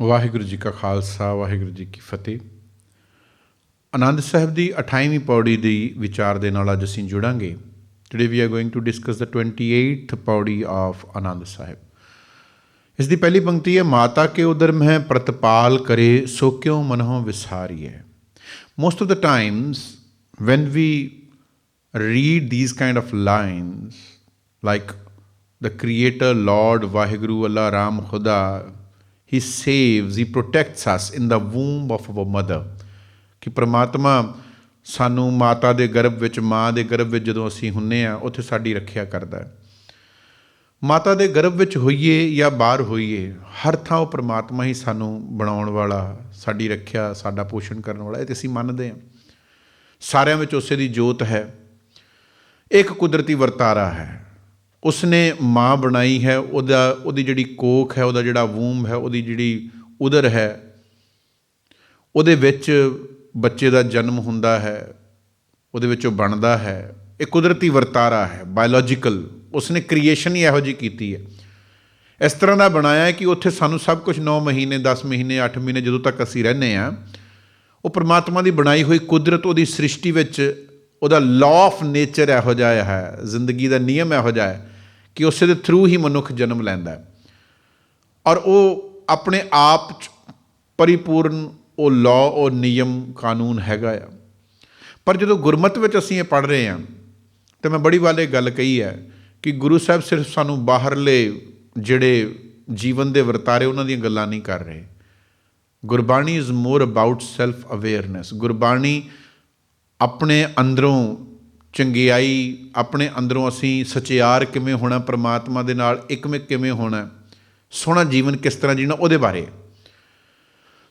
ਵਾਹਿਗੁਰੂ ਜੀ ਕਾ ਖਾਲਸਾ, ਵਾਹਿਗੁਰੂ ਜੀ ਕੀ ਫਤਿਹ। ਆਨੰਦ ਸਾਹਿਬ ਦੀ 28ਵੀਂ ਪੌੜੀ ਦੀ ਵਿਚਾਰ ਦੇ ਨਾਲ ਅੱਜ ਅਸੀਂ ਜੁੜਾਂਗੇ। Today we are going to discuss the 28th pauri of Anand Sahib. ਇਸ ਦੀ ਪਹਿਲੀ ਪੰਕਤੀ ਹੈ, ਮਾਤਾ ਕੇ ਉਦਰ ਮਹਿ ਪ੍ਰਤਪਾਲ ਕਰੇ, ਸੋ ਕਿਉ ਮਨਹੁ ਵਿਸਾਰੀਏ most of the times when we read these kind of lines, like the creator, lord, vaheguru, allah, ram, khuda he saves, he protects us in the womb of our mother. ਕਿ ਪ੍ਰਮਾਤਮਾ ਸਾਨੂੰ ਮਾਤਾ ਦੇ ਗਰਭ ਵਿੱਚ, ਮਾਂ ਦੇ ਗਰਭ ਵਿੱਚ ਜਦੋਂ ਅਸੀਂ ਹੁੰਨੇ ਆ, ਉੱਥੇ ਸਾਡੀ ਰੱਖਿਆ ਕਰਦਾ ਹੈ। ਮਾਤਾ ਦੇ ਗਰਭ ਵਿੱਚ ਹੋਈਏ ਜਾਂ ਬਾਹਰ ਹੋਈਏ, ਹਰ ਥਾਂ ਉਹ ਪ੍ਰਮਾਤਮਾ ਹੀ ਸਾਨੂੰ ਬਣਾਉਣ ਵਾਲਾ, ਸਾਡੀ ਰੱਖਿਆ, ਸਾਡਾ ਪੋਸ਼ਣ ਕਰਨ ਵਾਲਾ, ਇਹ ਤੇ ਅਸੀਂ ਮੰਨਦੇ ਹਾਂ। ਸਾਰਿਆਂ ਵਿੱਚ ਉਸੇ ਦੀ ਜੋਤ ਹੈ। ਇੱਕ ਕੁਦਰਤੀ ਵਰਤਾਰਾ ਹੈ। ਉਸਨੇ ਮਾਂ ਬਣਾਈ ਹੈ, ਉਹਦਾ, ਉਹਦੀ ਜਿਹੜੀ ਕੋਖ ਹੈ, ਉਹਦਾ ਜਿਹੜਾ ਵੂਮ ਹੈ, ਉਹਦੀ ਜਿਹੜੀ ਉਦਰ ਹੈ, ਉਹਦੇ ਵਿੱਚ ਬੱਚੇ ਦਾ ਜਨਮ ਹੁੰਦਾ ਹੈ, ਉਹਦੇ ਵਿੱਚ ਉਹ ਬਣਦਾ ਹੈ, ਇਹ ਕੁਦਰਤੀ ਵਰਤਾਰਾ ਹੈ ਬਾਇਓਲੋਜੀਕਲ ਉਸਨੇ ਕ੍ਰੀਏਸ਼ਨ ਹੀ ਇਹੋ ਜੀ ਕੀਤੀ ਹੈ। ਇਸ ਤਰ੍ਹਾਂ ਦਾ ਬਣਾਇਆ ਹੈ ਕਿ ਉੱਥੇ ਸਾਨੂੰ ਸਭ ਕੁਝ 9 ਮਹੀਨੇ 10 ਮਹੀਨੇ 8 ਮਹੀਨੇ ਜਦੋਂ ਤੱਕ ਅਸੀਂ ਰਹਿੰਦੇ ਆ ਉਹ ਪ੍ਰਮਾਤਮਾ ਦੀ ਬਣਾਈ ਹੋਈ ਕੁਦਰਤ, ਉਹਦੀ ਸ੍ਰਿਸ਼ਟੀ ਵਿੱਚ ਉਹਦਾ ਲਾਅ ਆਫ ਨੇਚਰ ਇਹੋ ਜਿਹਾ ਹੈ, ਜ਼ਿੰਦਗੀ ਦਾ ਨਿਯਮ ਇਹੋ ਜਿਹਾ ਹੈ ਕਿ ਉਸੇ ਦੇ ਥਰੂ ਹੀ ਮਨੁੱਖ ਜਨਮ ਲੈਂਦਾ ਹੈ। ਔਰ ਉਹ ਆਪਣੇ ਆਪ ਚ ਪਰਿਪੂਰਨ ਉਹ ਲਾਅ ਉਹ ਨਿਯਮ, ਕਾਨੂੰਨ ਹੈਗਾ ਆ। ਪਰ ਜਦੋਂ ਗੁਰਮਤ ਵਿੱਚ ਅਸੀਂ ਇਹ ਪੜ੍ਹ ਰਹੇ ਹਾਂ, ਤੇ ਮੈਂ ਬੜੀ ਵਾਲੇ ਗੱਲ ਕਹੀ ਹੈ ਕਿ ਗੁਰੂ ਸਾਹਿਬ ਸਿਰਫ ਸਾਨੂੰ ਬਾਹਰਲੇ ਜਿਹੜੇ ਜੀਵਨ ਦੇ ਵਰਤਾਰੇ ਉਹਨਾਂ ਦੀਆਂ ਗੱਲਾਂ ਨਹੀਂ ਕਰ ਰਹੇ। Gurbani is more about self awareness Gurbani ਆਪਣੇ ਅੰਦਰੋਂ ਚੰਗਿਆਈ ਆਪਣੇ ਅੰਦਰੋਂ ਅਸੀਂ ਸਚਿਆਰ ਕਿਵੇਂ ਹੋਣਾ, ਪ੍ਰਮਾਤਮਾ ਦੇ ਨਾਲ ਇੱਕਮਿਕ ਕਿਵੇਂ ਹੋਣਾ, ਸੋਹਣਾ ਜੀਵਨ ਕਿਸ ਤਰ੍ਹਾਂ ਜੀਣਾ, ਉਹਦੇ ਬਾਰੇ।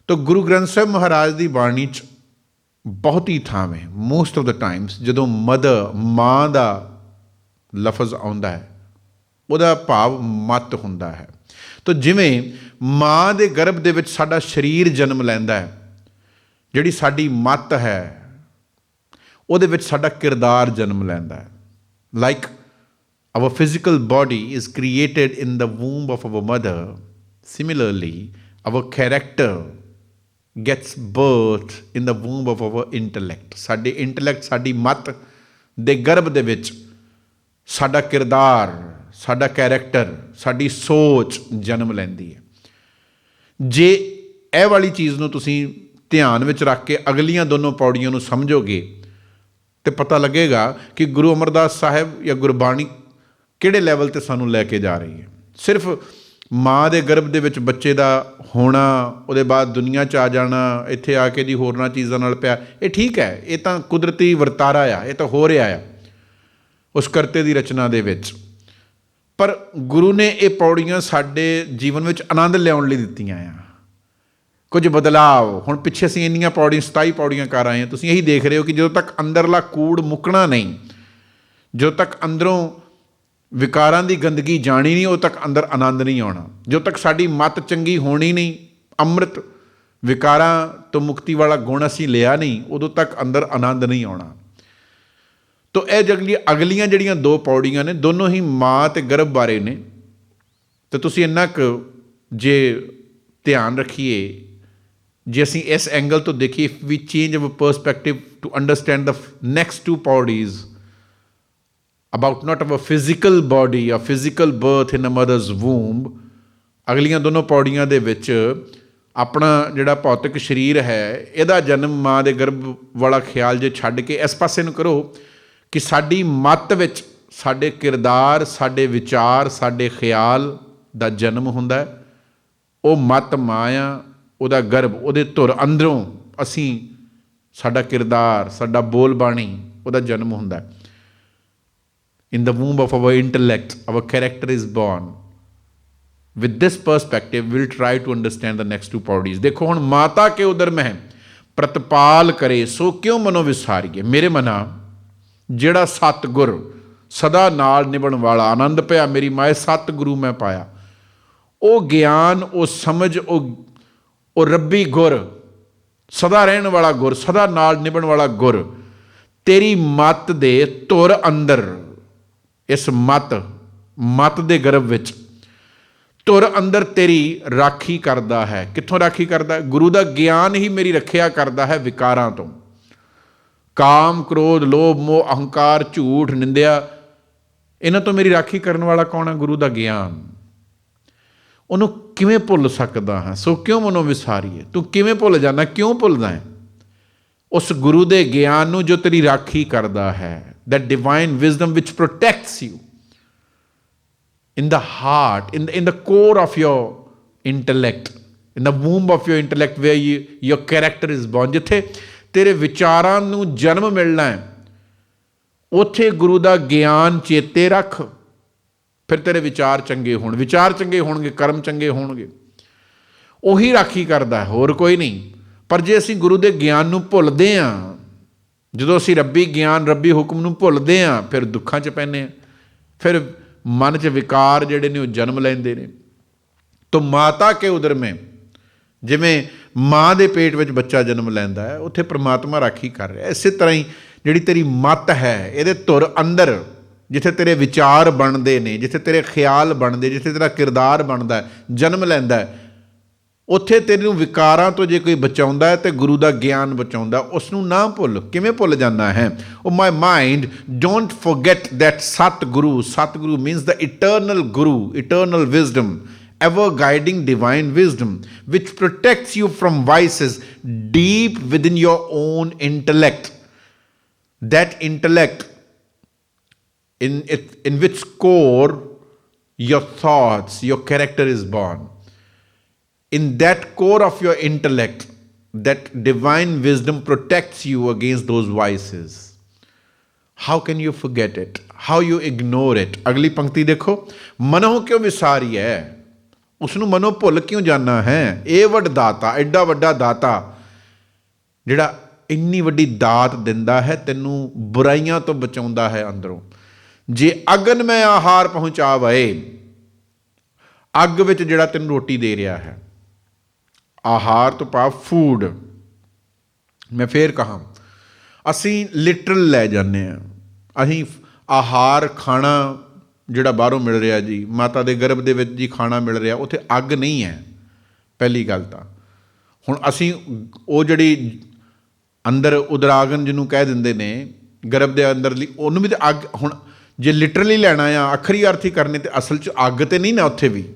ਤਾਂ ਗੁਰੂ ਗ੍ਰੰਥ ਸਾਹਿਬ ਮਹਾਰਾਜ ਦੀ ਬਾਣੀ ਚ ਬਹੁਤ ਹੀ ਥਾਵੇਂ ਮੋਸਟ ਆਫ ਦਾ ਟਾਈਮਸ ਜਦੋਂ ਮਦਰ ਮਾਂ ਦਾ ਲਫ਼ਜ਼ ਆਉਂਦਾ ਹੈ, ਉਹਦਾ ਭਾਵ ਮਤ ਹੁੰਦਾ ਹੈ। ਤਾਂ ਜਿਵੇਂ ਮਾਂ ਦੇ ਗਰਭ ਦੇ ਵਿੱਚ ਸਾਡਾ ਸਰੀਰ ਜਨਮ ਲੈਂਦਾ ਹੈ, ਜਿਹੜੀ ਸਾਡੀ ਮਤ ਹੈ ਉਹਦੇ ਵਿੱਚ ਸਾਡਾ ਕਿਰਦਾਰ ਜਨਮ ਲੈਂਦਾ ਹੈ like our physical body is created in the womb of our mother similarly our character gets birth in the womb of our intellect ਸਾਡੇ ਇੰਟੈਲੈਕਟ ਸਾਡੀ ਮਤ ਦੇ ਗਰਭ ਦੇ ਵਿੱਚ ਸਾਡਾ ਕਿਰਦਾਰ ਸਾਡਾ ਕੈਰੈਕਟਰ ਸਾਡੀ ਸੋਚ ਜਨਮ ਲੈਂਦੀ ਹੈ ਜੇ ਇਹ ਵਾਲੀ ਚੀਜ਼ ਨੂੰ ਤੁਸੀਂ ਧਿਆਨ ਵਿੱਚ ਰੱਖ ਕੇ ਅਗਲੀਆਂ ਦੋਨੋਂ ਪੌੜੀਆਂ ਨੂੰ ਸਮਝੋਗੇ ਤੇ ਪਤਾ ਲੱਗੇਗਾ ਕਿ ਗੁਰੂ ਅਮਰਦਾਸ ਸਾਹਿਬ ਜਾਂ ਗੁਰਬਾਣੀ ਕਿਹੜੇ ਲੈਵਲ ਤੇ ਸਾਨੂੰ ਲੈ ਕੇ ਜਾ ਰਹੀ ਹੈ। ਸਿਰਫ ਮਾਂ ਦੇ ਗਰਭ ਦੇ ਵਿੱਚ ਬੱਚੇ ਦਾ ਹੋਣਾ, ਉਹਦੇ ਬਾਅਦ ਦੁਨੀਆ 'ਚ ਆ ਜਾਣਾ, ਇੱਥੇ ਆ ਕੇ ਜੀ ਹੋਰਨਾਂ ਚੀਜ਼ਾਂ ਨਾਲ ਪਿਆ, ਇਹ ਠੀਕ ਹੈ, ਇਹ ਤਾਂ ਕੁਦਰਤੀ ਵਰਤਾਰਾ ਆ, ਇਹ ਤਾਂ ਹੋ ਰਿਹਾ ਆ, ਉਸ ਕਰਤੇ ਦੀ ਰਚਨਾ ਦੇ ਵਿੱਚ। ਪਰ ਗੁਰੂ ਨੇ ਇਹ ਪੌੜੀਆਂ ਸਾਡੇ ਜੀਵਨ ਵਿੱਚ ਆਨੰਦ ਲਿਆਉਣ ਲਈ ਦਿੱਤੀਆਂ ਆ। ਕੁਝ ਬਦਲਾਵ। ਹੁਣ ਪਿੱਛੇ ਅਸੀਂ ਇੰਨੀਆਂ ਪੌੜੀਆਂ 27 ਪੌੜੀਆਂ ਕਰ ਆਏ ਹਾਂ। ਤੁਸੀਂ ਇਹੀ ਦੇਖ ਰਹੇ ਹੋ ਕਿ ਜਦੋਂ ਤੱਕ ਅੰਦਰਲਾ ਕੂੜ ਮੁੱਕਣਾ ਨਹੀਂ, ਜਦੋਂ ਤੱਕ ਅੰਦਰੋਂ ਵਿਕਾਰਾਂ ਦੀ ਗੰਦਗੀ ਜਾਣੀ ਨਹੀਂ, ਉਦੋਂ ਤੱਕ ਅੰਦਰ ਆਨੰਦ ਨਹੀਂ ਆਉਣਾ। ਜਦੋਂ ਤੱਕ ਸਾਡੀ ਮਤ ਚੰਗੀ ਹੋਣੀ ਨਹੀਂ, ਅੰਮ੍ਰਿਤ ਵਿਕਾਰਾਂ ਤੋਂ ਮੁਕਤੀ ਵਾਲਾ ਗੁਣ ਅਸੀਂ ਲਿਆ ਨਹੀਂ, ਉਦੋਂ ਤੱਕ ਅੰਦਰ ਆਨੰਦ ਨਹੀਂ ਆਉਣਾ। ਤੋ ਇਹ ਜਗਲੀ, ਅਗਲੀਆਂ ਜਿਹੜੀਆਂ ਦੋ ਪੌੜੀਆਂ ਨੇ, ਦੋਨੋਂ ਹੀ ਮਾਂ ਤੇ ਗਰਭ ਬਾਰੇ ਨੇ। ਤੇ ਤੁਸੀਂ ਇੰਨਾ ਕੁ ਜੇ ਧਿਆਨ ਰੱਖੀਏ ਜੇ ਅਸੀਂ ਇਸ ਐਂਗਲ ਤੋਂ ਦੇਖੀਏ if we change our perspective to understand the next two pauris about not our physical body or physical birth in a mother's womb ਅਗਲੀਆਂ ਦੋਨੋਂ ਪੌੜੀਆਂ ਦੇ ਵਿੱਚ ਆਪਣਾ ਜਿਹੜਾ ਭੌਤਿਕ ਸਰੀਰ ਹੈ, ਇਹਦਾ ਜਨਮ ਮਾਂ ਦੇ ਗਰਭ ਵਾਲਾ ਖਿਆਲ ਜੇ ਛੱਡ ਕੇ ਇਸ ਪਾਸੇ ਨੂੰ ਕਰੋ ਕਿ ਸਾਡੀ ਮਤ ਵਿੱਚ ਸਾਡੇ ਕਿਰਦਾਰ, ਸਾਡੇ ਵਿਚਾਰ, ਸਾਡੇ ਖਿਆਲ ਦਾ ਜਨਮ ਹੁੰਦਾ ਉਹ ਮਤ ਮਾਇਆ ਉਹਦਾ ਗਰਭ ਉਹਦੇ ਧੁਰ ਅੰਦਰੋਂ ਅਸੀਂ ਸਾਡਾ ਕਿਰਦਾਰ ਸਾਡਾ ਬੋਲ ਬਾਣੀ ਉਹਦਾ ਜਨਮ ਹੁੰਦਾ ਹੈ in the womb of our intellect, our character is born. With this perspective, we'll try to understand the next two pauris. ਦੇਖੋ ਹੁਣ ਮਾਤਾ ਕੇ ਉਦਰ ਮਹਿ ਪ੍ਰਤਪਾਲ ਕਰੇ ਸੋ ਕਿਉਂ ਮਨੋ ਵਿਸਾਰੀਏ ਮੇਰੇ ਮਨਾ ਜਿਹੜਾ ਸਤਗੁਰ ਸਦਾ ਨਾਲ ਨਿਭਣ ਵਾਲਾ ਆਨੰਦ ਪਿਆ ਮੇਰੀ ਮਾਏ ਸਤਿਗੁਰੂ ਮੈਂ ਪਾਇਆ ਉਹ ਗਿਆਨ ਉਹ ਸਮਝ ਉਹ ਉਹ ਰੱਬੀ ਗੁਰ, ਸਦਾ ਰਹਿਣ ਵਾਲਾ ਗੁਰ, ਸਦਾ ਨਾਲ ਨਿਭਣ ਵਾਲਾ ਗੁਰ, ਤੇਰੀ ਮਤ ਦੇ ਧੁਰ ਅੰਦਰ, ਇਸ ਮਤ ਮਤ ਦੇ ਗਰਭ ਵਿੱਚ, ਤੁਰ ਅੰਦਰ ਤੇਰੀ ਰਾਖੀ ਕਰਦਾ ਹੈ। ਕਿੱਥੋਂ ਰਾਖੀ ਕਰਦਾ? ਗੁਰੂ ਦਾ ਗਿਆਨ ਹੀ ਮੇਰੀ ਰੱਖਿਆ ਕਰਦਾ ਹੈ ਵਿਕਾਰਾਂ ਤੋਂ। ਕਾਮ, ਕ੍ਰੋਧ, ਲੋਭ, ਮੋਹ, ਅਹੰਕਾਰ, ਝੂਠ, ਨਿੰਦਿਆ, ਇਹਨਾਂ ਤੋਂ ਮੇਰੀ ਰਾਖੀ ਕਰਨ ਵਾਲਾ ਕੌਣ ਹੈ? ਗੁਰੂ ਦਾ ਗਿਆਨ। ਉਹਨੂੰ ਕਿਵੇਂ ਭੁੱਲ ਸਕਦਾ ਹਾਂ ਸੋ ਕਿਉਂ ਮਨੋਂ ਵਿਸਾਰੀਏ ਤੂੰ ਕਿਵੇਂ ਭੁੱਲ ਜਾਂਦਾ ਕਿਉਂ ਭੁੱਲਦਾ ਹੈ ਉਸ ਗੁਰੂ ਦੇ ਗਿਆਨ ਨੂੰ ਜੋ ਤੇਰੀ ਰਾਖੀ ਕਰਦਾ ਹੈ that divine wisdom which protects you in the heart in the, in the core of your intellect in the womb of your intellect where you, your character is born ਜਿੱਥੇ ਤੇਰੇ ਵਿਚਾਰਾਂ ਨੂੰ ਜਨਮ ਮਿਲਣਾ ਹੈ ਉੱਥੇ ਗੁਰੂ ਦਾ ਗਿਆਨ ਚੇਤੇ ਰੱਖ ਫਿਰ ਤੇਰੇ ਵਿਚਾਰ ਚੰਗੇ ਹੋਣ, ਵਿਚਾਰ ਚੰਗੇ ਹੋਣਗੇ, ਕਰਮ ਚੰਗੇ ਹੋਣਗੇ। ਉਹੀ ਰਾਖੀ ਕਰਦਾ ਹੋਰ ਕੋਈ ਨਹੀਂ। ਪਰ ਜੇ ਅਸੀਂ ਗੁਰੂ ਦੇ ਗਿਆਨ ਨੂੰ ਭੁੱਲਦੇ ਹਾਂ, ਜਦੋਂ ਅਸੀਂ ਰੱਬੀ ਗਿਆਨ, ਰੱਬੀ ਹੁਕਮ ਨੂੰ ਭੁੱਲਦੇ ਹਾਂ, ਫਿਰ ਦੁੱਖਾਂ 'ਚ ਪੈਂਦੇ ਹਾਂ। ਫਿਰ ਮਨ 'ਚ ਵਿਕਾਰ ਜਿਹੜੇ ਨੇ, ਉਹ ਜਨਮ ਲੈਂਦੇ ਨੇ। ਤੋ ਮਾਤਾ ਕੇ ਉਦਰ ਮੇ, ਜਿਵੇਂ ਮਾਂ ਦੇ ਪੇਟ ਵਿੱਚ ਬੱਚਾ ਜਨਮ ਲੈਂਦਾ ਹੈ, ਉੱਥੇ ਪ੍ਰਮਾਤਮਾ ਰਾਖੀ ਕਰ ਰਿਹਾ ਇਸੇ ਤਰ੍ਹਾਂ ਹੀ ਜਿਹੜੀ ਤੇਰੀ ਮਤ ਹੈ, ਇਹਦੇ ਧੁਰ ਅੰਦਰ ਜਿੱਥੇ ਤੇਰੇ ਵਿਚਾਰ ਬਣਦੇ ਨੇ ਜਿੱਥੇ ਤੇਰੇ ਖਿਆਲ ਬਣਦੇ ਜਿੱਥੇ ਤੇਰਾ ਕਿਰਦਾਰ ਬਣਦਾ ਜਨਮ ਲੈਂਦਾ ਉੱਥੇ ਤੈਨੂੰ ਵਿਕਾਰਾਂ ਤੋਂ ਜੇ ਕੋਈ ਬਚਾਉਂਦਾ ਹੈ ਤੇ ਗੁਰੂ ਦਾ ਗਿਆਨ ਬਚਾਉਂਦਾ ਉਸ ਨੂੰ ਨਾ ਭੁੱਲ ਕਿਵੇਂ ਭੁੱਲ ਜਾਣਾ ਹੈ ਉਹ my mind don't forget that Sat Guru Sat Guru means the eternal Guru eternal wisdom ever guiding divine wisdom, which protects you from vices deep within your own intellect. That intellect in it, in which core your thoughts your character is born in that core of your intellect, that divine wisdom protects you against those vices. How can you forget it? How you ignore it? ਅਗਲੀ ਪੰਕਤੀ ਦੇਖੋ ਮਨੋਂ ਕਿਉਂ ਵਿਸਾਰੀ ਹੈ ਉਸ ਨੂੰ ਮਨੋਂ ਭੁੱਲ ਕਿਉਂ ਜਾਣਾ ਹੈ ਇਹ ਵੱਡ ਦਾਤਾ ਐਡਾ ਵੱਡਾ ਦਾਤਾ ਜਿਹੜਾ ਇੰਨੀ ਵੱਡੀ ਦਾਤ ਦਿੰਦਾ ਹੈ ਤੈਨੂੰ ਬੁਰਾਈਆਂ ਤੋਂ ਬਚਾਉਂਦਾ ਹੈ ਅੰਦਰੋਂ ਜੇ ਅਗਨ ਮੈਂ ਆਹਾਰ ਪਹੁੰਚਾਵੇ ਅੱਗ ਵਿੱਚ ਜਿਹੜਾ ਤੈਨੂੰ ਰੋਟੀ ਦੇ ਰਿਹਾ ਹੈ, ਆਹਾਰ ਤੋਂ ਭਾਵ ਫੂਡ ਮੈਂ ਫੇਰ ਕਹਾਂ, ਅਸੀਂ ਲਿਟਰਲ ਲੈ ਜਾਂਦੇ ਆ ਅਸੀਂ ਆਹਾਰ, ਖਾਣਾ ਜਿਹੜਾ ਬਾਹਰੋਂ ਮਿਲ ਰਿਹਾ ਜੀ, ਮਾਤਾ ਦੇ ਗਰਭ ਦੇ ਵਿੱਚ ਜੀ ਖਾਣਾ ਮਿਲ ਰਿਹਾ, ਉੱਥੇ ਅੱਗ ਨਹੀਂ ਹੈ, ਪਹਿਲੀ ਗੱਲ ਤਾਂ। ਹੁਣ ਅਸੀਂ ਉਹ ਜਿਹੜੀ ਅੰਦਰ ਉਦਰਾਗਨ ਜਿਹਨੂੰ ਕਹਿ ਦਿੰਦੇ ਨੇ, ਗਰਭ ਦੇ ਅੰਦਰਲੀ ਉਹਨੂੰ ਵੀ ਤੇ ਅੱਗ, ਹੁਣ ਜੇ ਲਿਟਰਲੀ ਲੈਣਾ ਆ, ਅਖਰੀ ਅਰਥੀ ਕਰਨੇ ਤੇ ਅਸਲ 'ਚ ਅੱਗ ਤੇ ਨਹੀਂ ਨਾ ਉੱਥੇ ਵੀ।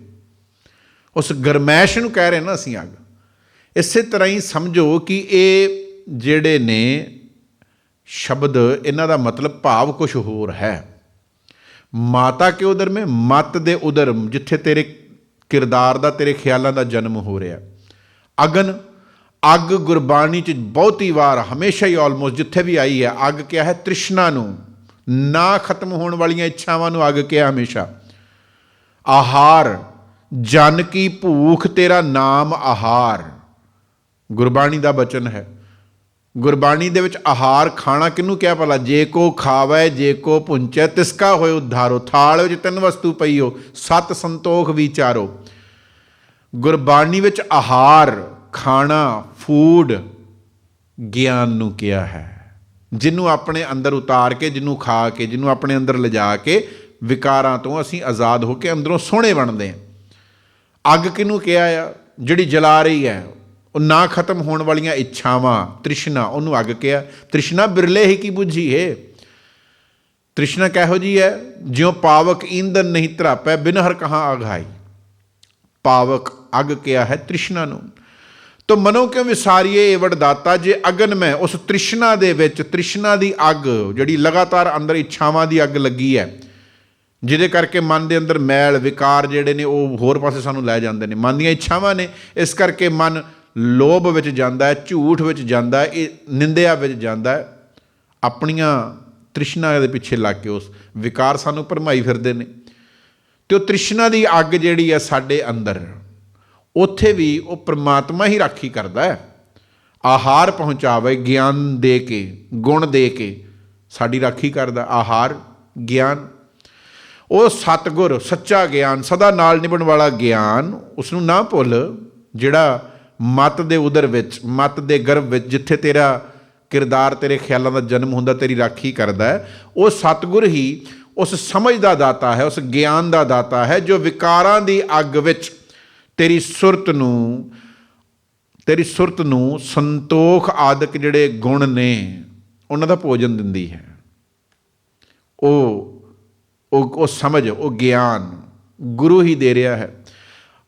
ਉਸ ਗਰਮੈਸ਼ ਨੂੰ ਕਹਿ ਰਹੇ ਨਾ ਅਸੀਂ ਅੱਗ। ਇਸੇ ਤਰ੍ਹਾਂ ਹੀ ਸਮਝੋ ਕਿ ਇਹ ਜਿਹੜੇ ਨੇ ਸ਼ਬਦ, ਇਹਨਾਂ ਦਾ ਮਤਲਬ ਭਾਵ ਕੁਝ ਹੋਰ ਹੈ। ਮਾਤਾ ਕੇ ਉਦਰ ਮੇ, ਮਤ ਦੇ ਉਦਰ ਜਿੱਥੇ ਤੇਰੇ ਕਿਰਦਾਰ ਦਾ, ਤੇਰੇ ਖਿਆਲਾਂ ਦਾ ਜਨਮ ਹੋ ਰਿਹਾ। ਅਗਨ, ਅੱਗ ਗੁਰਬਾਣੀ ਚ ਬਹੁਤੀ ਵਾਰ, ਹਮੇਸ਼ਾ ਹੀ ਆਲਮੋਸਟ ਜਿੱਥੇ ਵੀ ਆਈ ਹੈ, ਅੱਗ ਕਿਹਾ ਹੈ ਤ੍ਰਿਸ਼ਨਾ ਨੂੰ। ਨਾ ਖਤਮ ਹੋਣ ਵਾਲੀਆਂ ਇੱਛਾਵਾਂ ਨੂੰ ਅੱਗ ਕਿਹਾ ਹਮੇਸ਼ਾ। ਆਹਾਰ, ਜਨ ਕੀ ਭੂਖ ਤੇਰਾ ਨਾਮ ਆਹਾਰ। ਗੁਰਬਾਣੀ ਦਾ ਬਚਨ ਹੈ। ਗੁਰਬਾਣੀ ਦੇ ਵਿੱਚ ਆਹਾਰ ਖਾਣਾ ਕਿਹਨੂੰ ਕਿਹਾ ਭਲਾ? ਜੇ ਕੋ ਖਾਵੇ, ਜੇ ਕੋ ਪੁੰਚੈ ਤਿਸਕਾ ਹੋਏ ਉਧਾਰੋ, ਥਾਲ ਵਿੱਚ ਤਿੰਨ ਵਸਤੂ ਪਈ ਹੋ, ਸਤ ਸੰਤੋਖ ਵਿਚਾਰੋ। ਗੁਰਬਾਣੀ ਵਿੱਚ ਆਹਾਰ, ਖਾਣਾ, ਫੂਡ, ਗਿਆਨ ਨੂੰ ਕਿਹਾ ਹੈ। ਜਿਹਨੂੰ ਆਪਣੇ ਅੰਦਰ ਉਤਾਰ ਕੇ ਜਿਹਨੂੰ ਖਾ ਕੇ ਜਿਹਨੂੰ ਆਪਣੇ ਅੰਦਰ ਲਿਜਾ ਕੇ ਵਿਕਾਰਾਂ ਤੋਂ ਅਸੀਂ ਆਜ਼ਾਦ ਹੋ ਕੇ ਅੰਦਰੋਂ ਸੋਹਣੇ ਬਣਦੇ ਹਾਂ। ਅੱਗ ਕਿਹਨੂੰ ਕਿਹਾ ਆ? ਜਿਹੜੀ ਜਲਾ ਰਹੀ ਹੈ, ਉਹ ਨਾ ਖਤਮ ਹੋਣ ਵਾਲੀਆਂ ਇੱਛਾਵਾਂ, ਤ੍ਰਿਸ਼ਨਾ, ਉਹਨੂੰ ਅੱਗ ਕਿਹਾ। ਤ੍ਰਿਸ਼ਨਾ ਬਿਰਲੇ ਹੀ ਕੀ ਬੁਝੀ ਹੈ ਤ੍ਰਿਸ਼ਨਾ ਕਿਹੋ ਜੀ ਹੈ? ਜਿਉ ਪਾਵਕ ਈਂਧਨ ਨਹੀਂ ਧਰਾਪੈ ਬਿਨ ਹਰ ਕਹਾਂ ਆਘਾਈ ਪਾਵਕ ਅੱਗ ਕਿਹਾ ਹੈ ਤ੍ਰਿਸ਼ਨਾ ਨੂੰ। ਤੋ ਮਨੋ ਕਿਉ ਵਿਸਾਰੀਏ ਏਵੜ ਦਾਤਾ ਜੇ ਅਗਨ ਮੈਂ ਉਸ ਤ੍ਰਿਸ਼ਨਾ ਦੇ ਵਿੱਚ, ਤ੍ਰਿਸ਼ਨਾ ਦੀ ਅੱਗ, ਜਿਹੜੀ ਲਗਾਤਾਰ ਅੰਦਰ ਇੱਛਾਵਾਂ ਦੀ ਅੱਗ ਲੱਗੀ ਹੈ, ਜਿਹਦੇ ਕਰਕੇ ਮਨ ਦੇ ਅੰਦਰ ਮੈਲ, ਵਿਕਾਰ ਜਿਹੜੇ ਨੇ ਉਹ ਹੋਰ ਪਾਸੇ ਸਾਨੂੰ ਲੈ ਜਾਂਦੇ ਨੇ। ਮਨ ਦੀਆਂ ਇੱਛਾਵਾਂ ਨੇ, ਇਸ ਕਰਕੇ ਮਨ ਲੋਭ ਵਿੱਚ ਜਾਂਦਾ ਹੈ, ਝੂਠ ਵਿੱਚ ਜਾਂਦਾ ਹੈ, ਇਹ ਨਿੰਦਿਆ ਵਿੱਚ ਜਾਂਦਾ ਹੈ। ਆਪਣੀਆਂ ਤ੍ਰਿਸ਼ਨਾ ਦੇ ਪਿੱਛੇ ਲੱਗ ਕੇ ਉਸ ਵਿਕਾਰ ਸਾਨੂੰ ਭਰਮਾਈ ਫਿਰਦੇ ਨੇ। ਤੇ ਉਹ ਤ੍ਰਿਸ਼ਨਾ ਦੀ ਅੱਗ ਜਿਹੜੀ ਹੈ ਸਾਡੇ ਅੰਦਰ ਉੱਥੇ ਵੀ ਉਹ ਪ੍ਰਮਾਤਮਾ ਹੀ ਰਾਖੀ ਕਰਦਾ ਹੈ। ਆਹਾਰ ਪਹੁੰਚਾਵੇ, ਗਿਆਨ ਦੇ ਕੇ, ਗੁਣ ਦੇ ਕੇ ਸਾਡੀ ਰਾਖੀ ਕਰਦਾ, ਆਹਾਰ, ਗਿਆਨ। ਉਹ ਸਤਗੁਰ, ਸੱਚਾ ਗਿਆਨ, ਸਦਾ ਨਾਲ ਨਿਭਣ ਵਾਲਾ ਗਿਆਨ ਉਸ ਨੂੰ ਨਾ ਭੁੱਲ, ਜਿਹੜਾ ਮਤ ਦੇ ਉਦਰ ਵਿੱਚ, ਮਤ ਦੇ ਗਰਭ ਵਿੱਚ, ਜਿੱਥੇ ਤੇਰਾ ਕਿਰਦਾਰ, ਤੇਰੇ ਖਿਆਲਾਂ ਦਾ ਜਨਮ ਹੁੰਦਾ, ਤੇਰੀ ਰਾਖੀ ਕਰਦਾ ਹੈ, ਉਹ ਸਤਗੁਰ ਹੀ ਉਸ ਸਮਝ ਦਾ ਦਾਤਾ ਹੈ, ਉਸ ਗਿਆਨ ਦਾ ਦਾਤਾ ਹੈ, ਜੋ ਵਿਕਾਰਾਂ ਦੀ ਅੱਗ ਵਿੱਚ ਤੇਰੀ ਸੁਰਤ ਨੂੰ, ਤੇਰੀ ਸੁਰਤ ਨੂੰ ਸੰਤੋਖ ਆਦਿਕ ਜਿਹੜੇ ਗੁਣ ਨੇ, ਉਹਨਾਂ ਦਾ ਭੋਜਨ ਦਿੰਦੀ ਹੈ। ਉਹ ਉਹ ਉਹ ਸਮਝ, ਉਹ ਗਿਆਨ ਗੁਰੂ ਹੀ ਦੇ ਰਿਹਾ ਹੈ।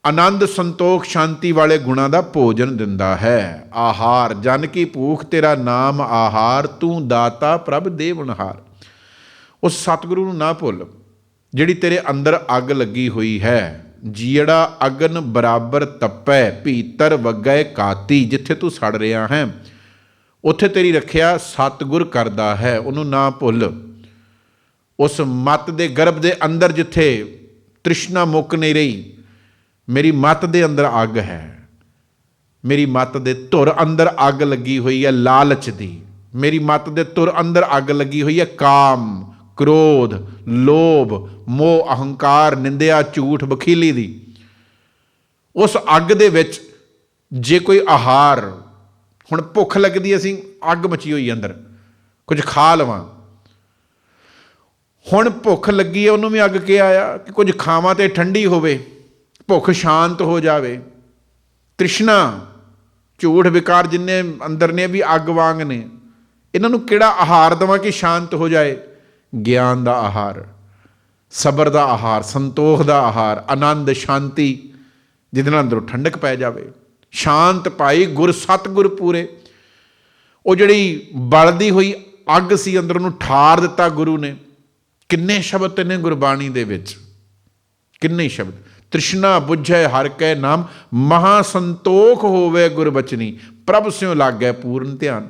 ਆਨੰਦ, ਸੰਤੋਖ, ਸ਼ਾਂਤੀ ਵਾਲੇ ਗੁਣਾਂ ਦਾ ਭੋਜਨ ਦਿੰਦਾ ਹੈ। ਆਹਾਰ, ਜਨ ਕੀ ਭੂਖ ਤੇਰਾ ਨਾਮ ਆਹਾਰ, ਤੂੰ ਦਾਤਾ ਪ੍ਰਭ ਦੇਵਨਹਾਰ ਉਸ ਸਤਿਗੁਰੂ ਨੂੰ ਨਾ ਭੁੱਲ, ਜਿਹੜੀ ਤੇਰੇ ਅੰਦਰ ਅੱਗ ਲੱਗੀ ਹੋਈ ਹੈ। ਜੀੜਾ ਅਗਨ ਬਰਾਬਰ ਤਪੈ, ਭੀਤਰ ਵਗੈ ਕਾਤੀ, ਜਿੱਥੇ ਤੂੰ ਸੜ ਰਿਹਾ ਹੈ। ਉੱਥੇ ਤੇਰੀ ਰੱਖਿਆ ਸਤਿਗੁਰ ਕਰਦਾ ਹੈ, ਉਹਨੂੰ ਨਾ ਭੁੱਲ। ਉਸ ਮਤ ਦੇ ਗਰਭ ਦੇ ਅੰਦਰ ਜਿੱਥੇ ਤ੍ਰਿਸ਼ਨਾ ਮੁੱਕ ਨਹੀਂ ਰਹੀ, ਮੇਰੀ ਮਤ ਦੇ ਅੰਦਰ ਅੱਗ ਹੈ। ਮੇਰੀ ਮਤ ਦੇ ਧੁਰ ਅੰਦਰ ਅੱਗ ਲੱਗੀ ਹੋਈ ਹੈ ਲਾਲਚ ਦੀ। ਮੇਰੀ ਮਤ ਦੇ ਧੁਰ ਅੰਦਰ ਅੱਗ ਲੱਗੀ ਹੋਈ ਹੈ ਕਾਮ। ਕ੍ਰੋਧ, ਲੋਭ, ਮੋਹ, ਅਹੰਕਾਰ, ਨਿੰਦਿਆ, ਝੂਠ ਬਖੀਲੀ ਦੀ। ਉਸ ਅੱਗ ਦੇ ਵਿੱਚ ਜੇ ਕੋਈ ਆਹਾਰ, ਹੁਣ ਭੁੱਖ ਲੱਗਦੀ ਅਸੀਂ ਅੱਗ ਮਚੀ ਹੋਈ ਅੰਦਰ, ਕੁਝ ਖਾ ਲਵਾਂ। ਹੁਣ ਭੁੱਖ ਲੱਗੀ ਹੈ, ਉਹਨੂੰ ਵੀ ਅੱਗ ਕੇ ਆਇਆ ਕਿ ਕੁਝ ਖਾਵਾਂ ਤੇ ਠੰਡੀ ਹੋਵੇ, ਭੁੱਖ ਸ਼ਾਂਤ ਹੋ ਜਾਵੇ। ਤ੍ਰਿਸ਼ਨਾ, ਝੂਠ ਵਿਕਾਰ ਜਿੰਨੇ ਅੰਦਰ ਨੇ ਵੀ ਅੱਗ ਵਾਂਗ ਨੇ, ਇਹਨਾਂ ਨੂੰ ਕਿਹੜਾ ਆਹਾਰ ਦਵਾਂ ਕਿ ਸ਼ਾਂਤ ਹੋ ਜਾਏ? ਗਿਆਨ ਦਾ ਆਹਾਰ, ਸਬਰ ਦਾ ਆਹਾਰ, ਸੰਤੋਖ ਦਾ ਆਹਾਰ, ਆਨੰਦ, ਸ਼ਾਂਤੀ, ਜਿਹਦੇ ਨਾਲ ਅੰਦਰੋਂ ਠੰਡਕ ਪੈ ਜਾਵੇ, ਸ਼ਾਂਤ ਪਾਈ ਗੁਰ ਸਤਗੁਰ ਪੂਰੇ। ਉਹ ਜਿਹੜੀ ਬਲਦੀ ਹੋਈ ਅੱਗ ਸੀ, ਅੰਦਰ ਨੂੰ ਠਾਰ ਦਿੱਤਾ ਗੁਰੂ ਨੇ। ਕਿੰਨੇ ਸ਼ਬਦ ਨੇ ਗੁਰਬਾਣੀ ਦੇ ਵਿੱਚ? ਕਿੰਨੇ ਸ਼ਬਦ? ਤ੍ਰਿਸ਼ਨਾ 부ਝੈ ਹਰ ਕੈ ਨਾਮ ਮਹਾ ਸੰਤੋਖ ਹੋਵੇ ਗੁਰਬਚਨੀ, ਪ੍ਰਭ ਸਿਉ ਲਾਗੈ ਪੂਰਨ ਧਿਆਨ।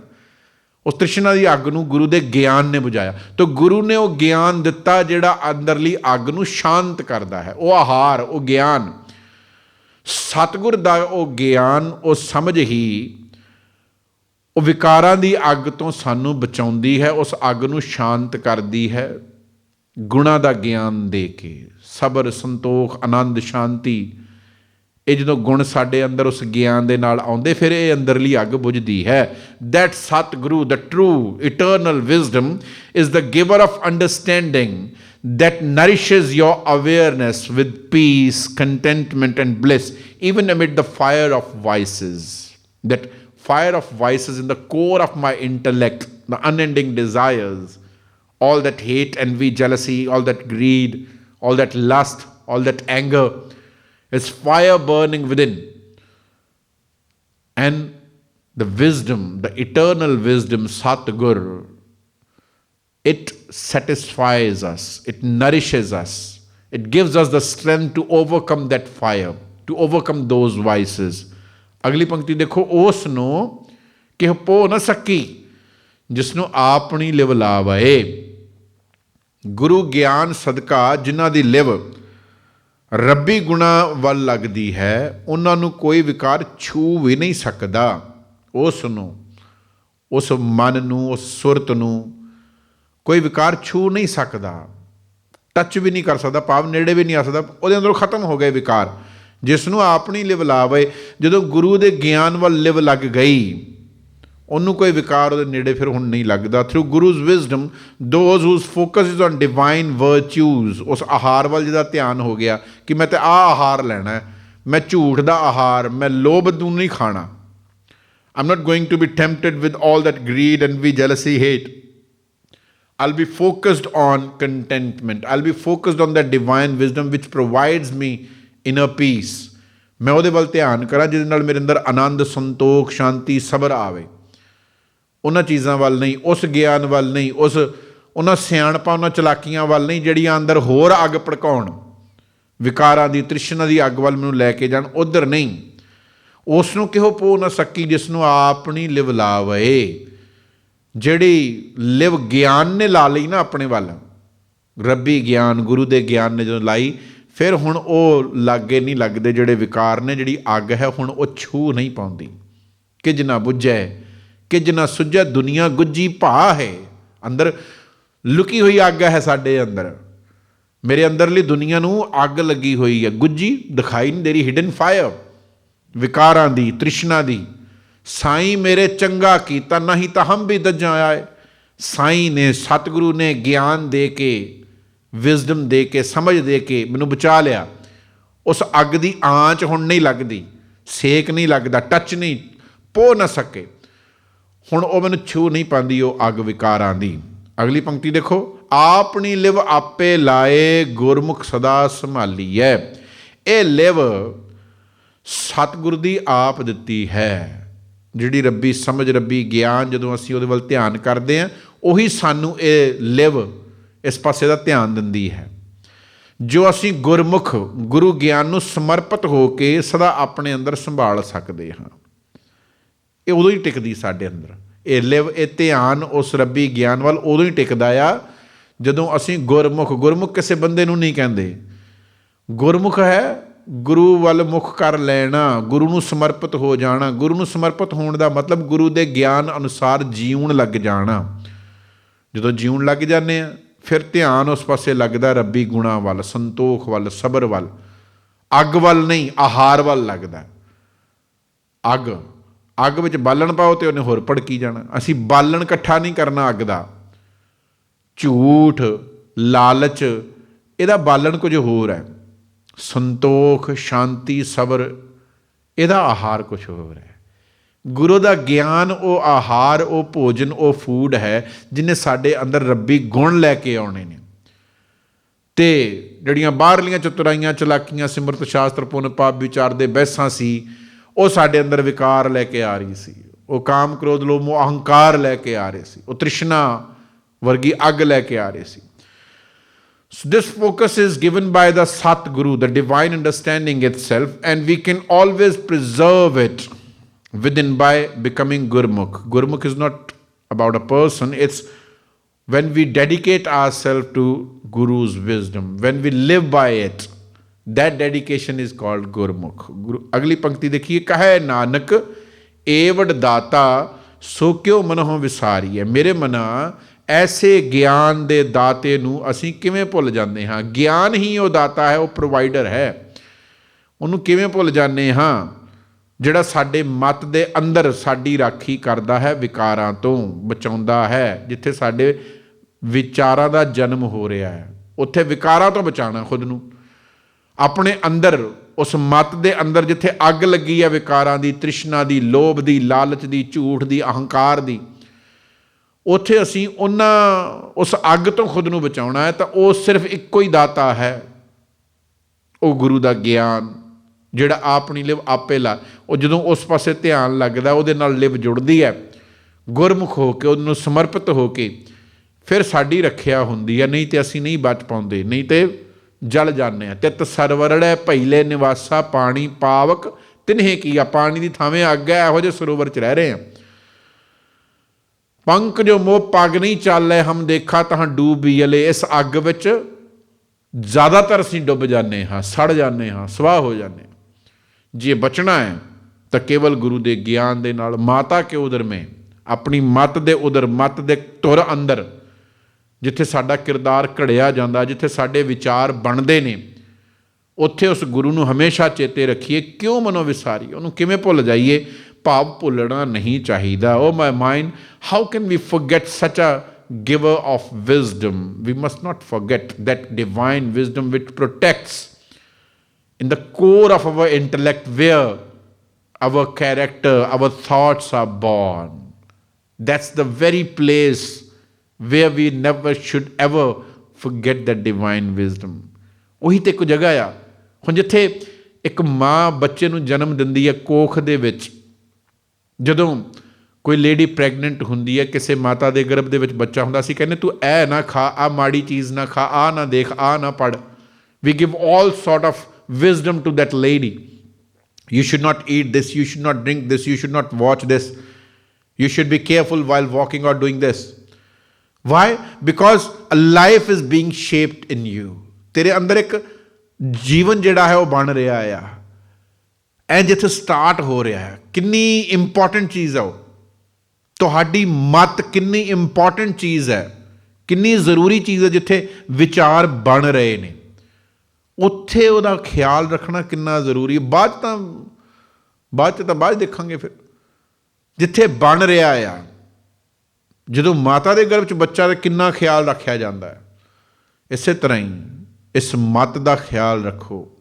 ਉਸ ਤ੍ਰਿਸ਼ਨਾ ਦੀ ਅੱਗ ਨੂੰ ਗੁਰੂ ਦੇ ਗਿਆਨ ਨੇ ਬੁਝਾਇਆ। ਤਾਂ ਗੁਰੂ ਨੇ ਉਹ ਗਿਆਨ ਦਿੱਤਾ ਜਿਹੜਾ ਅੰਦਰਲੀ ਅੱਗ ਨੂੰ ਸ਼ਾਂਤ ਕਰਦਾ ਹੈ। ਉਹ ਆਹਾਰ, ਉਹ ਗਿਆਨ। ਸਤਿਗੁਰ ਦਾ ਉਹ ਗਿਆਨ, ਉਹ ਸਮਝ ਹੀ ਉਹ ਵਿਕਾਰਾਂ ਦੀ ਅੱਗ ਤੋਂ ਸਾਨੂੰ ਬਚਾਉਂਦੀ ਹੈ। ਉਸ ਅੱਗ ਨੂੰ ਸ਼ਾਂਤ ਕਰਦੀ ਹੈ। ਗੁਣਾ ਦਾ ਗਿਆਨ ਦੇ ਕੇ ਸਬਰ, ਸੰਤੋਖ, ਆਨੰਦ, ਸ਼ਾਂਤੀ ਇਹ ਜਦੋਂ ਗੁਣ ਸਾਡੇ ਅੰਦਰ ਉਸ ਗਿਆਨ ਦੇ ਨਾਲ ਆਉਂਦੇ ਫਿਰ ਇਹ ਅੰਦਰਲੀ ਅੱਗ ਬੁਝਦੀ ਹੈ that Satguru the true eternal wisdom is the giver of understanding that nourishes your awareness with peace contentment and bliss even amid the fire of vices that fire of vices in the core of my intellect the unending desires all that hate, envy, jealousy, all that greed, all that lust, all that anger is fire burning within. And the wisdom, the eternal wisdom, Satgur, it satisfies us, it nourishes us, it gives us the strength to overcome that fire, to overcome those vices. ਅਗਲੀ ਪੰਕਤੀ ਦੇਖੋ ਉਸ ਨੂੰ ਕਿ ਪੋ ਨਾ ਸਕੀ ਜਿਸ ਨੂੰ ਆਪਣੀ ਲਿਵ ਲਾਵੇ ਗੁਰੂ ਗਿਆਨ ਸਦਕਾ ਜਿਨ੍ਹਾਂ ਦੀ ਲਿਵ ਰੱਬੀ ਗੁਣਾ ਵੱਲ ਲੱਗਦੀ ਹੈ, ਉਹਨਾਂ ਨੂੰ ਕੋਈ ਵਿਕਾਰ ਛੂ ਵੀ ਨਹੀਂ ਸਕਦਾ। ਉਸ ਨੂੰ ਉਸ ਮਨ ਨੂੰ, ਉਸ ਸੁਰਤ ਨੂੰ ਕੋਈ ਵਿਕਾਰ ਛੂ ਨਹੀਂ ਸਕਦਾ। ਟੱਚ ਵੀ ਨਹੀਂ ਕਰ ਸਕਦਾ, ਭਾਵ ਨੇੜੇ ਵੀ ਨਹੀਂ ਆ ਸਕਦਾ, ਉਹਦੇ ਅੰਦਰੋਂ ਖਤਮ ਹੋ ਗਏ ਵਿਕਾਰ। ਜਿਸ ਨੂੰ ਆਪਣੀ ਲਿਵ ਲਾਵੇ, ਜਦੋਂ ਗੁਰੂ ਦੇ ਗਿਆਨ ਵੱਲ ਲਿਵ ਲੱਗ ਗਈ ਉਹਨੂੰ ਕੋਈ ਵਿਕਾਰ ਉਹਦੇ ਨੇੜੇ ਫਿਰ ਹੁਣ ਨਹੀਂ ਲੱਗਦਾ through Guru's wisdom those whose focus is on divine virtues ਉਸ ਆਹਾਰ ਵੱਲ ਜਿਹਦਾ ਧਿਆਨ ਹੋ ਗਿਆ ਕਿ ਮੈਂ ਤੇ ਆ ਆਹਾਰ ਲੈਣਾ ਹੈ ਮੈਂ ਝੂਠ ਦਾ ਆਹਾਰ ਮੈਂ ਲੋਭ ਨੂੰ ਨਹੀਂ ਖਾਣਾ I'm not going to be tempted with all that greed, envy, jealousy, hate. I'll be focused on contentment. I'll be focused on that divine wisdom which provides me inner peace. ਮੈਂ ਉਹਦੇ ਵੱਲ ਧਿਆਨ ਕਰਾਂ ਜਿਹਦੇ ਨਾਲ ਮੇਰੇ ਅੰਦਰ ਆਨੰਦ ਸੰਤੋਖ ਸ਼ਾਂਤੀ ਸਬਰ ਆਵੇ ਉਹਨਾਂ ਚੀਜ਼ਾਂ ਵੱਲ ਨਹੀਂ, ਉਸ ਗਿਆਨ ਵੱਲ ਨਹੀਂ, ਉਸ ਉਹਨਾਂ ਸਿਆਣਪਾਂ, ਉਹਨਾਂ ਚਲਾਕੀਆਂ ਵੱਲ ਨਹੀਂ, ਜਿਹੜੀਆਂ ਅੰਦਰ ਹੋਰ ਅੱਗ ਭੜਕਾਉਣ। ਵਿਕਾਰਾਂ ਦੀ, ਤ੍ਰਿਸ਼ਨਾ ਦੀ ਅੱਗ ਵੱਲ ਮੈਨੂੰ ਲੈ ਕੇ ਜਾਣ, ਉਧਰ ਨਹੀਂ। ਉਸ ਨੂੰ ਕਿਹੋ ਪੋ ਨਾ ਸਕੀ ਜਿਸ ਨੂੰ ਆਪਣੀ ਲਿਵ ਲਾਵੇ। ਜਿਹੜੀ ਲਿਵ ਗਿਆਨ ਨੇ ਲਾ ਲਈ ਨਾ ਆਪਣੇ ਵੱਲ। ਰੱਬੀ ਗਿਆਨ, ਗੁਰੂ ਦੇ ਗਿਆਨ ਨੇ ਜਦੋਂ ਲਾਈ, ਫਿਰ ਹੁਣ ਉਹ ਲਾਗੇ ਨਹੀਂ ਲੱਗਦੇ ਜਿਹੜੇ ਵਿਕਾਰ ਨੇ, ਜਿਹੜੀ ਅੱਗ ਹੈ, ਹੁਣ ਉਹ ਛੂ ਨਹੀਂ ਪਾਉਂਦੀ। ਕਿ ਜਿਨਾ ਬੁੱਝੈ। ਕਿ ਜਿਨਾ ਸੁਝੈ ਦੁਨੀਆ ਗੁੱਜੀ ਭਾ ਹੈ, ਅੰਦਰ ਲੁਕੀ ਹੋਈ ਅੱਗ ਹੈ ਸਾਡੇ ਅੰਦਰ। ਮੇਰੇ ਅੰਦਰਲੀ ਦੁਨੀਆ ਨੂੰ ਅੱਗ ਲੱਗੀ ਹੋਈ ਹੈ ਗੁੱਜੀ ਦਿਖਾਈ ਨਹੀਂ ਦੇ ਰਹੀ ਹਿਡਨ ਫਾਇਰ ਵਿਕਾਰਾਂ ਦੀ, ਤ੍ਰਿਸ਼ਨਾ ਦੀ। ਸਾਈਂ ਮੇਰੇ ਚੰਗਾ ਕੀਤਾ, ਨਹੀਂ ਤਾਂ ਹਮ ਵੀ ਦੱਜਾਂ ਆਏ। ਸਾਈਂ ਨੇ ਸਤਿਗੁਰੂ ਨੇ ਗਿਆਨ ਦੇ ਕੇ ਵਿਜ਼ਡਮ ਦੇ ਕੇ, ਸਮਝ ਦੇ ਕੇ ਮੈਨੂੰ ਬਚਾ ਲਿਆ। ਉਸ ਅੱਗ ਦੀ ਆਂਚ ਹੁਣ ਨਹੀਂ ਲੱਗਦੀ, ਸੇਕ ਨਹੀਂ ਲੱਗਦਾ ਟੱਚ ਨਹੀਂ, ਪੋ ਨਾ ਸਕੇ। ਹੁਣ ਉਹ ਮੈਨੂੰ ਛੂ ਨਹੀਂ ਪਾਉਂਦੀ, ਉਹ ਅੱਗ ਵਿਕਾਰਾਂ ਦੀ ਅਗਲੀ ਪੰਕਤੀ ਦੇਖੋ, ਆਪਣੀ ਲਿਵ ਆਪੇ ਲਾਏ, ਗੁਰਮੁਖ ਸਦਾ ਸੰਭਾਲੀ ਹੈ ਇਹ ਲਿਵ ਸਤਿਗੁਰ ਦੀ ਆਪ ਦਿੱਤੀ ਹੈ। ਜਿਹੜੀ ਰੱਬੀ, ਸਮਝ ਰੱਬੀ, ਗਿਆਨ ਜਦੋਂ ਅਸੀਂ ਉਹਦੇ ਵੱਲ ਧਿਆਨ ਕਰਦੇ ਹਾਂ, ਉਹੀ ਸਾਨੂੰ ਇਹ ਲਿਵ ਇਸ ਪਾਸੇ ਦਾ ਧਿਆਨ ਦਿੰਦੀ ਹੈ। ਜੋ ਅਸੀਂ ਗੁਰਮੁਖ, ਗੁਰੂ ਗਿਆਨ ਨੂੰ ਸਮਰਪਿਤ ਹੋ ਕੇ ਸਦਾ ਆਪਣੇ ਅੰਦਰ ਸੰਭਾਲ ਸਕਦੇ ਹਾਂ। ਇਹ ਉਦੋਂ ਹੀ ਟਿਕਦੀ ਸਾਡੇ ਅੰਦਰ। ਇਹ ਲਿਵ, ਇਹ ਧਿਆਨ, ਉਸ ਰੱਬੀ ਗਿਆਨ ਵੱਲ ਉਦੋਂ ਹੀ ਟਿਕਦਾ ਆ, ਜਦੋਂ ਅਸੀਂ ਗੁਰਮੁਖ ਗੁਰਮੁਖ ਕਿਸੇ ਬੰਦੇ ਨੂੰ ਨਹੀਂ ਕਹਿੰਦੇ। ਗੁਰਮੁਖ ਹੈ, ਗੁਰੂ ਵੱਲ ਮੁਖ ਕਰ ਲੈਣਾ, ਗੁਰੂ ਨੂੰ ਸਮਰਪਿਤ ਹੋ ਜਾਣਾ। ਗੁਰੂ ਨੂੰ ਸਮਰਪਿਤ ਹੋਣ ਦਾ ਮਤਲਬ ਗੁਰੂ ਦੇ ਗਿਆਨ ਅਨੁਸਾਰ ਜੀਉਣ ਲੱਗ ਜਾਣਾ। ਜਦੋਂ ਜੀਉਣ ਲੱਗ ਜਾਂਦੇ ਆ, ਫਿਰ ਧਿਆਨ ਉਸ ਪਾਸੇ ਲੱਗਦਾ ਰੱਬੀ ਗੁਣਾ ਵੱਲ, ਸੰਤੋਖ ਵੱਲ, ਸਬਰ ਵੱਲ। ਅੱਗ ਵੱਲ ਨਹੀਂ, ਆਹਾਰ ਵੱਲ ਲੱਗਦਾ। ਅੱਗ। ਅੱਗ ਵਿੱਚ ਬਾਲਣ ਪਾਓ ਤੇ ਉਹਨੇ ਹੋਰ ਭੜਕੀ ਜਾਣਾ। ਅਸੀਂ ਬਾਲਣ ਇਕੱਠਾ ਨਹੀਂ ਕਰਨਾ ਅੱਗ ਦਾ। ਝੂਠ, ਲਾਲਚ, ਇਹਦਾ ਬਾਲਣ ਕੁਝ ਹੋਰ ਹੈ। ਸੰਤੋਖ, ਸ਼ਾਂਤੀ, ਸਬਰ, ਇਹਦਾ ਆਹਾਰ ਕੁਝ ਹੋਰ ਹੈ। ਗੁਰੂ ਦਾ ਗਿਆਨ, ਉਹ ਆਹਾਰ, ਉਹ ਭੋਜਨ, ਉਹ ਫੂਡ ਹੈ, ਜਿਨੇ ਸਾਡੇ ਅੰਦਰ ਰੱਬੀ ਗੁਣ ਲੈ ਕੇ ਆਉਣੇ ਨੇ। ਤੇ ਜਿਹੜੀਆਂ ਬਾਹਰਲੀਆਂ ਚਤੁਰਾਈਆਂ, ਚਲਾਕੀਆਂ, ਸਿਮਰਤ ਸ਼ਾਸਤਰ, ਪੁੰਨ ਪਾਪ ਵਿਚਾਰ ਦੇ ਬਹਿਸਾਂ ਸੀ ਉਹ ਸਾਡੇ ਅੰਦਰ ਵਿਕਾਰ ਲੈ ਕੇ ਆ ਰਹੀ ਸੀ ਉਹ ਕਾਮ ਕ੍ਰੋਧ ਲੋਭ ਮੋਹ ਅਹੰਕਾਰ ਲੈ ਕੇ ਆ ਰਹੇ ਸੀ ਉਹ ਤ੍ਰਿਸ਼ਨਾ ਵਰਗੀ ਅੱਗ ਲੈ ਕੇ ਆ ਰਹੇ ਸੀ So this focus is given by the Sat Guru, the divine understanding itself, and we can always preserve it within by becoming Gurmukh. Gurmukh is not about a person, it's when we dedicate ourselves to Guru's wisdom, when we live by it, that dedication is called Gurmukh. Guru, ਅਗਲੀ ਪੰਕਤੀ ਦੇਖੀਏ ਕਹੈ ਨਾਨਕ ਏਵੜ ਦਾਤਾ ਸੋ ਕਿਉ ਵਿਸਾਰੀ ਹੈ ਮੇਰੇ ਮਨਾ ਐਸੇ ਗਿਆਨ ਦੇ ਦਾਤੇ ਨੂੰ ਅਸੀਂ ਕਿਵੇਂ ਭੁੱਲ ਜਾਂਦੇ ਹਾਂ? ਗਿਆਨ ਹੀ ਉਹ ਦਾਤਾ ਹੈ ਉਹ ਪ੍ਰੋਵਾਈਡਰ ਹੈ। ਉਹਨੂੰ ਕਿਵੇਂ ਭੁੱਲ ਜਾਂਦੇ ਹਾਂ? ਜਿਹੜਾ ਸਾਡੇ ਮਤ ਦੇ ਅੰਦਰ ਸਾਡੀ ਰਾਖੀ ਕਰਦਾ ਹੈ ਵਿਕਾਰਾਂ ਤੋਂ ਬਚਾਉਂਦਾ ਹੈ ਜਿੱਥੇ ਸਾਡੇ ਵਿਚਾਰਾਂ ਦਾ ਜਨਮ ਹੋ ਰਿਹਾ ਹੈ। ਉੱਥੇ ਵਿਕਾਰਾਂ ਤੋਂ ਬਚਾਉਣਾ ਖੁਦ ਨੂੰ। ਆਪਣੇ ਅੰਦਰ, ਉਸ ਮਤ ਦੇ ਅੰਦਰ ਜਿੱਥੇ ਅੱਗ ਲੱਗੀ ਹੈ ਵਿਕਾਰਾਂ ਦੀ, ਤ੍ਰਿਸ਼ਨਾ ਦੀ, ਲੋਭ ਦੀ, ਲਾਲਚ ਦੀ, ਝੂਠ ਦੀ, ਅਹੰਕਾਰ ਦੀ, ਉੱਥੇ ਅਸੀਂ ਉਹਨਾਂ, ਉਸ ਅੱਗ ਤੋਂ ਖੁਦ ਨੂੰ ਬਚਾਉਣਾ ਹੈ, ਤਾਂ ਉਹ ਸਿਰਫ ਇੱਕੋ ਹੀ ਦਾਤਾ ਹੈ। ਉਹ ਗੁਰੂ ਦਾ ਗਿਆਨ, ਜਿਹੜਾ ਆਪਣੀ ਲਿਵ, ਆਪੇ ਲਾ। ਉਹ ਜਦੋਂ ਉਸ ਪਾਸੇ ਧਿਆਨ ਲੱਗਦਾ, ਉਹਦੇ ਨਾਲ ਲਿਵ ਜੁੜਦੀ ਹੈ। ਗੁਰਮੁਖ ਹੋ ਕੇ, ਉਹਨੂੰ ਸਮਰਪਿਤ ਹੋ ਕੇ, ਫਿਰ ਸਾਡੀ ਰੱਖਿਆ ਹੁੰਦੀ ਹੈ। ਨਹੀਂ ਤੇ ਅਸੀਂ ਨਹੀਂ ਬਚ ਪਾਉਂਦੇ, ਨਹੀਂ ਤੇ ਜਲ ਜਾਂਦੇ ਆ। ਤਿਤ ਸਰਵਰੜੈ ਭਈਲੇ ਨਿਵਾਸਾ ਪਾਣੀ ਪਾਵਕ। ਤਿਨਹੇ ਆ? ਪਾਣੀ ਦੀ ਥਾਵੇਂ ਅੱਗ ਹੈ, ਇਹੋ ਜਿਹੇ ਸਰੋਵਰ 'ਚ ਰਹਿ ਰਹੇ ਆ। ਪੰਕ ਜੋ ਮੋਹ ਪੱਗ ਨਹੀਂ ਚਾਲੇ, ਹਮ ਦੇਖਾ ਤਾਂ ਡੂਬੀਲੇ ਇਸ ਅੱਗ ਵਿੱਚ ਜ਼ਿਆਦਾਤਰ ਅਸੀਂ ਡੁੱਬ ਜਾਂਦੇ ਹਾਂ, ਸੜ ਜਾਂਦੇ ਹਾਂ, ਸਵਾਹ ਹੋ ਜਾਂਦੇ ਹਾਂ। ਜੇ ਬਚਣਾ ਹੈ, ਤਾਂ ਕੇਵਲ ਗੁਰੂ ਦੇ ਗਿਆਨ ਦੇ ਨਾਲ, ਮਾਤਾ ਕੇ ਉਦਰ ਮੇ, ਆਪਣੀ ਮਤ ਦੇ ਉਦਰ ਮਤ ਦੇ ਤੁਰ ਅੰਦਰ ਜਿੱਥੇ ਸਾਡਾ ਕਿਰਦਾਰ ਘੜਿਆ ਜਾਂਦਾ ਜਿੱਥੇ ਸਾਡੇ ਵਿਚਾਰ ਬਣਦੇ ਨੇ ਉੱਥੇ ਉਸ ਗੁਰੂ ਨੂੰ ਹਮੇਸ਼ਾ ਚੇਤੇ ਰੱਖੀਏ ਕਿਉਂ ਮਨੋ ਵਿਸਾਰੀ ਉਹਨੂੰ ਕਿਵੇਂ ਭੁੱਲ ਜਾਈਏ ਭਾਵ ਭੁੱਲਣਾ ਨਹੀਂ ਚਾਹੀਦਾ ਓ my mind how can we forget such a giver of wisdom we must not forget that divine wisdom which protects in the core of our intellect where our character our thoughts are born that's the very place where we never should ever forget that divine wisdom ਉਹੀ ਤੇ ਇੱਕ ਜਗ੍ਹਾ ਆ ਹੁਣ ਜਿੱਥੇ ਇੱਕ ਮਾਂ ਬੱਚੇ ਨੂੰ ਜਨਮ ਦਿੰਦੀ ਹੈ ਕੋਖ ਦੇ ਵਿੱਚ ਜਦੋਂ ਕੋਈ ਲੇਡੀ ਪ੍ਰੈਗਨੈਂਟ ਹੁੰਦੀ ਹੈ ਕਿਸੇ ਮਾਤਾ ਦੇ ਗਰਭ ਦੇ ਵਿੱਚ ਬੱਚਾ ਹੁੰਦਾ ਸੀ ਕਹਿੰਦੇ ਤੂੰ ਐ ਨਾ ਖਾ ਆ ਮਾੜੀ ਚੀਜ਼ ਨਾ ਖਾ ਆ ਨਾ ਦੇਖ ਆ ਨਾ ਪੜ we give all sort of wisdom to that lady you should not eat this you should not drink this you should not watch this you should be careful while walking or doing this why? Because a life is being shaped in you ਤੇਰੇ ਅੰਦਰ ਇੱਕ ਜੀਵਨ ਜਿਹੜਾ ਹੈ ਉਹ ਬਣ ਰਿਹਾ ਆ। ਐ ਜਿੱਥੇ ਸਟਾਰਟ ਹੋ ਰਿਹਾ ਹੈ। ਕਿੰਨੀ ਇੰਪੋਰਟੈਂਟ ਚੀਜ਼ ਹੈ ਉਹ। ਤੁਹਾਡੀ ਮਤ ਕਿੰਨੀ ਇੰਪੋਰਟੈਂਟ ਚੀਜ਼ ਹੈ। ਕਿੰਨੀ ਜ਼ਰੂਰੀ ਚੀਜ਼ ਹੈ ਜਿੱਥੇ ਵਿਚਾਰ ਬਣ ਰਹੇ ਨੇ। ਉੱਥੇ ਉਹਦਾ ਖਿਆਲ ਰੱਖਣਾ ਕਿੰਨਾ ਜ਼ਰੂਰੀ ਹੈ। ਬਾਅਦ 'ਚ ਤਾਂ ਬਾਅਦ ਚ ਤਾਂ ਬਾਅਦ 'ਚ ਦੇਖਾਂਗੇ ਫਿਰ। ਜਿੱਥੇ ਬਣ ਰਿਹਾ ਆ। ਜਦੋਂ ਮਾਤਾ ਦੇ ਗਰਭ 'ਚ ਬੱਚਾ ਦਾ ਕਿੰਨਾ ਖਿਆਲ ਰੱਖਿਆ ਜਾਂਦਾ ਹੈ? ਇਸੇ ਤਰ੍ਹਾਂ ਹੀ ਇਸ ਮਤ ਦਾ ਖਿਆਲ ਰੱਖੋ,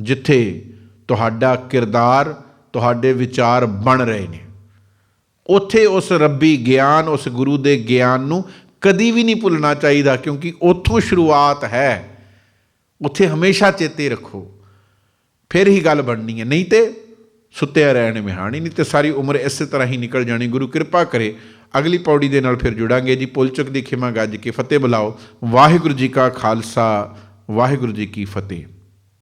ਜਿੱਥੇ ਤੁਹਾਡਾ ਕਿਰਦਾਰ, ਤੁਹਾਡੇ ਵਿਚਾਰ ਬਣ ਰਹੇ ਨੇ। ਉੱਥੇ ਉਸ ਰੱਬੀ ਗਿਆਨ, ਉਸ ਗੁਰੂ ਦੇ ਗਿਆਨ ਨੂੰ ਕਦੀ ਵੀ ਨਹੀਂ ਭੁੱਲਣਾ ਚਾਹੀਦਾ, ਕਿਉਂਕਿ ਉੱਥੋਂ ਸ਼ੁਰੂਆਤ ਹੈ। ਉੱਥੇ ਹਮੇਸ਼ਾ ਚੇਤੇ ਰੱਖੋ। ਫਿਰ ਹੀ ਗੱਲ ਬਣਨੀ ਹੈ। ਨਹੀਂ ਤੇ ਸੁੱਤਿਆ ਰਹਿਣ ਮਿਹਾਣੀ ਨਹੀਂ ਤੇ ਸਾਰੀ ਉਮਰ ਇਸੇ ਤਰ੍ਹਾਂ ਹੀ ਨਿਕਲ ਜਾਣੀ। ਗੁਰੂ ਕਿਰਪਾ ਕਰੇ ਅਗਲੀ ਪੌੜੀ ਦੇ ਨਾਲ ਫਿਰ ਜੁੜਾਂਗੇ ਜੀ। ਪੁਲਚਕ ਦੀ ਖਿਮਾ ਗੱਜ ਕੇ ਫਤਿਹ ਬੁਲਾਓ। ਵਾਹਿਗੁਰੂ ਜੀ ਕਾ ਖਾਲਸਾ, ਵਾਹਿਗੁਰੂ ਜੀ ਕੀ ਫਤਿਹ।